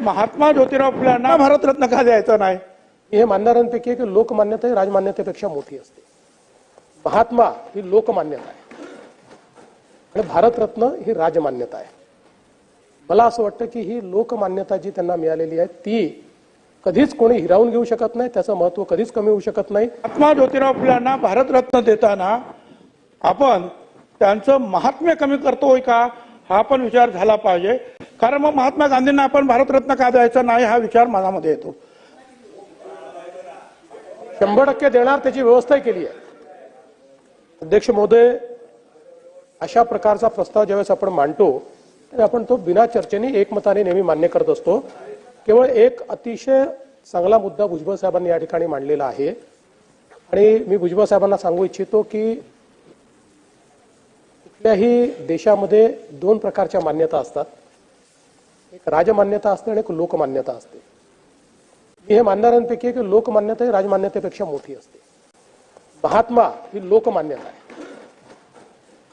महात्मा ज्योतिराव फुल्यांना भारतरत्न का द्यायचं नाही? हे मानणाऱ्यांपैकी एक लोकमान्यता ही राजमान्यतेपेक्षा मोठी असते. महात्मा ही लोकमान्यता आहे. आणि भारतरत्न ही राजमान्यता आहे. मला असं वाटतं की ही लोकमान्यता जी त्यांना मिळालेली आहे ती कधीच कोणी हिरावून घेऊ शकत नाही त्याचं महत्त्व कधीच कमी होऊ शकत नाही. महात्मा ज्योतिराव फुल्यांना भारतरत्न देताना आपण त्यांचं महात्म्य कमी करतोय का? हा पण विचार झाला पाहिजे. कारण मग महात्मा गांधींना आपण भारतरत्न का द्यायचा नाही हा विचार मनामध्ये येतो. शंभर टक्के देणार त्याची व्यवस्थाही केली आहे. अध्यक्ष महोदय अशा प्रकारचा प्रस्ताव ज्यावेळेस आपण मांडतो तर आपण तो बिना चर्चेने एकमताने नेहमी मान्य करत असतो. केवळ एक अतिशय चांगला मुद्दा भुजबळ साहेबांनी या ठिकाणी मांडलेला आहे. आणि मी भुजबळ साहेबांना सांगू इच्छितो की कुठल्याही देशामध्ये दोन प्रकारच्या मान्यता असतात. एक राजमान्यता असते आणि एक लोकमान्यता असते. मी हे मानणाऱ्यांपैकी एक लोकमान्यता ही राजमान्यतेपेक्षा मोठी असते. महात्मा ही लोकमान्यता आहे.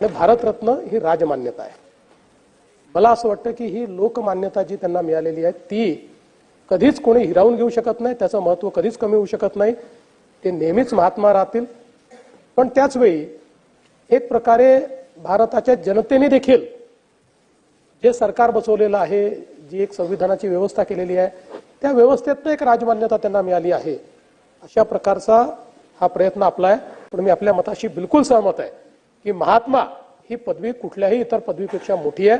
आणि भारतरत्न ही राजमान्यता आहे. मला असं वाटतं की ही लोकमान्यता जी त्यांना मिळालेली आहे ती कधीच कोणी हिरावून घेऊ शकत नाही त्याचं महत्त्व कधीच कमी होऊ शकत नाही. ते नेहमीच महात्मा राहतील. पण त्याच वेळी एक प्रकारे भारताच्या जनतेने देखील जे सरकार बसवलेलं आहे जी एक संविधानाची व्यवस्था केलेली आहे त्या व्यवस्थेतनं एक राजमान्यता त्यांना मिळाली आहे. अशा प्रकारचा हा प्रयत्न आपला आहे. पण मी आपल्या मताशी बिलकुल सहमत आहे की महात्मा ही पदवी कुठल्याही इतर पदवीपेक्षा मोठी आहे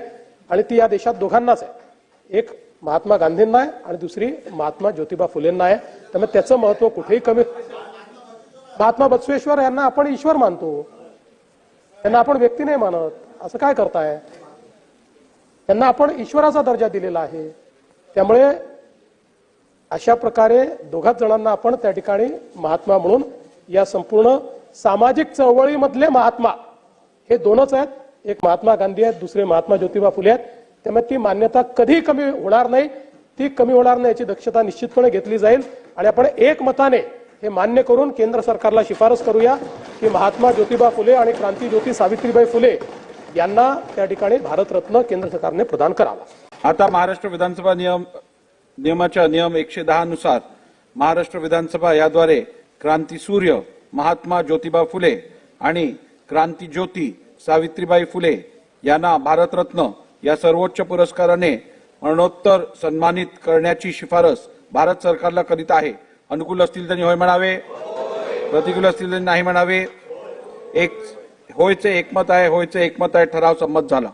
आणि ती या देशात दोघांनाच आहे. एक महात्मा गांधींना आहे आणि दुसरी महात्मा ज्योतिबा फुलेंना आहे. त्यामुळे त्याचं महत्त्व कुठेही कमी महात्मा बसवेश्वर यांना आपण ईश्वर मानतो. त्यांना आपण व्यक्ती नाही मानत. असं काय करताय? त्यांना आपण ईश्वराचा दर्जा दिलेला आहे. त्यामुळे अशा प्रकारे दोघाच जणांना आपण त्या ठिकाणी महात्मा म्हणून या संपूर्ण सामाजिक चळवळीमधले महात्मा हे दोनच आहेत. एक महात्मा गांधी आहेत दुसरे महात्मा ज्योतिबा फुले आहेत. त्यामुळे ती मान्यता कधी कमी होणार नाही. ती कमी होणार नाही याची दक्षता निश्चितपणे घेतली जाईल. आणि आपण एकमताने हे मान्य करून केंद्र सरकारला शिफारस करूया की महात्मा ज्योतिबा फुले आणि क्रांती ज्योती सावित्रीबाई फुले यांना त्या ठिकाणी भारतरत्न केंद्र सरकारने प्रदान करावा. आता महाराष्ट्र विधानसभा नियम नियमाच्या नियम एकशे दहा नुसार महाराष्ट्र विधानसभा याद्वारे क्रांती सूर्य महात्मा ज्योतिबा फुले आणि क्रांती ज्योती सावित्रीबाई फुले यांना भारतरत्न या सर्वोच्च पुरस्काराने मरणोत्तर सन्मानित करण्याची शिफारस भारत सरकारला करीत आहे. अनुकूल असतील त्यांनी होय म्हणावे. प्रतिकूल असतील त्यांनी नाही म्हणावे. एक होयचे एकमत आहे होयचे एकमत आहे ठराव संमत झाला.